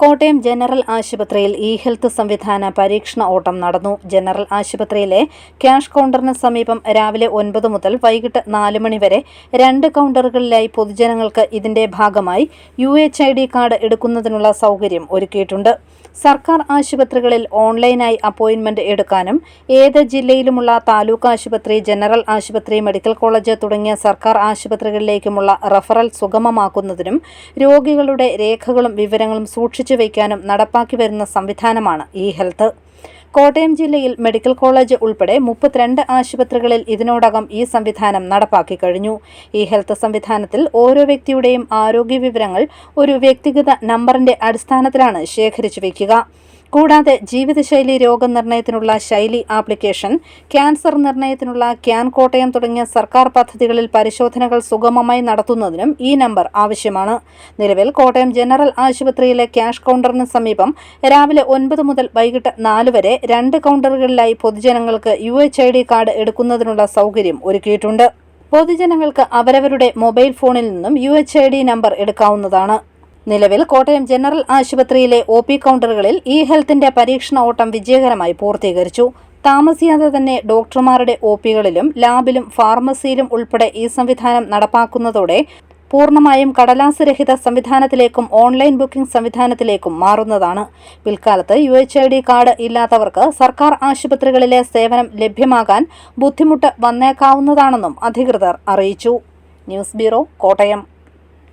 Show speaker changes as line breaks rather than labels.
Kottayam general ആശുപത്രിയിൽ e health സംവിധാന പരീക്ഷണ ഓട്ടം നടന്നു. ജനറൽ ആശുപത്രിയിലെ ക്യാഷ് കൗണ്ടറിന് സമീപം രാവിലെ ഒൻപത് മുതൽ വൈകിട്ട് നാല് മണി വരെ രണ്ട് കൗണ്ടറുകളിലായി പൊതുജനങ്ങൾക്ക് ഇതിന്റെ ഭാഗമായി U H I D card എടുക്കുന്നതിനുള്ള സൗകര്യം ഒരുക്കിയിട്ടുണ്ട്. സർക്കാർ ആശുപത്രികളിൽ ഓൺലൈനായി അപ്പോയിന്റ്മെന്റ് എടുക്കാനും ഏത് ജില്ലയിലുമുള്ള താലൂക്ക് ആശുപത്രി ജനറൽ ആശുപത്രി മെഡിക്കൽ കോളേജ് തുടങ്ങിയ സർക്കാർ ആശുപത്രികളിലേക്കുമുള്ള റഫറൽ സുഗമമാക്കുന്നതിനും രോഗികളുടെ രേഖകളും വിവരങ്ങളും സൂക്ഷിച്ചു വയ്ക്കാനും നടപ്പാക്കി വരുന്ന സംവിധാനമാണ് ഇ ഹെൽത്ത്. കോട്ടയം ജില്ലയിൽ മെഡിക്കൽ കോളേജ് ഉൾപ്പെടെ മുപ്പത്തിരണ്ട് ആശുപത്രികളിൽ ഇതിനോടകം ഈ സംവിധാനം നടപ്പാക്കി കഴിഞ്ഞു. ഈ ഹെൽത്ത് സംവിധാനത്തിൽ ഓരോ വ്യക്തിയുടെയും ആരോഗ്യ വിവരങ്ങൾ ഒരു വ്യക്തിഗത നമ്പറിന്റെ അടിസ്ഥാനത്തിലാണ് ശേഖരിച്ചു വയ്ക്കുക കൂടാതെ ജീവിതശൈലി രോഗനിർണയത്തിനുള്ള ശൈലി ആപ്ലിക്കേഷൻ ക്യാൻസർ നിർണയത്തിനുള്ള ക്യാൻ കോട്ടയം തുടങ്ങിയ സർക്കാർ പദ്ധതികളിൽ പരിശോധനകൾ സുഗമമായി നടത്തുന്നതിനും ഈ നമ്പർ ആവശ്യമാണ്. നിലവിൽ കോട്ടയം ജനറൽ ആശുപത്രിയിലെ ക്യാഷ് കൗണ്ടറിന് സമീപം രാവിലെ ഒൻപത് മുതൽ വൈകിട്ട് വരെ രണ്ട് കൗണ്ടറുകളിലായി പൊതുജനങ്ങൾക്ക് U H I D card എടുക്കുന്നതിനുള്ള സൗകര്യം ഒരുക്കിയിട്ടുണ്ട്. പൊതുജനങ്ങൾക്ക് അവരവരുടെ മൊബൈൽ ഫോണിൽ നിന്നും U H I D number എടുക്കാവുന്നതാണ്. നിലവിൽ കോട്ടയം ജനറൽ ആശുപത്രിയിലെ ഒ പി കൗണ്ടറുകളിൽ ഇ ഹെൽത്തിന്റെ പരീക്ഷണ ഓട്ടം വിജയകരമായി പൂർത്തീകരിച്ചു. താമസിയാതെ തന്നെ ഡോക്ടർമാരുടെ ഒ പികളിലും ലാബിലും ഫാർമസിയിലും ഉൾപ്പെടെ ഈ സംവിധാനം നടപ്പാക്കുന്നതോടെ പൂർണമായും കടലാസ് രഹിത സംവിധാനത്തിലേക്കും ഓൺലൈൻ ബുക്കിംഗ് സംവിധാനത്തിലേക്കും മാറുന്നതാണ്. പിൽക്കാലത്ത് U H I D card ഇല്ലാത്തവർക്ക് സർക്കാർ ആശുപത്രികളിലെ സേവനം ലഭ്യമാകാൻ ബുദ്ധിമുട്ട് വന്നേക്കാവുന്നതാണെന്നും അധികൃതർ അറിയിച്ചു. News bureau Kottayam.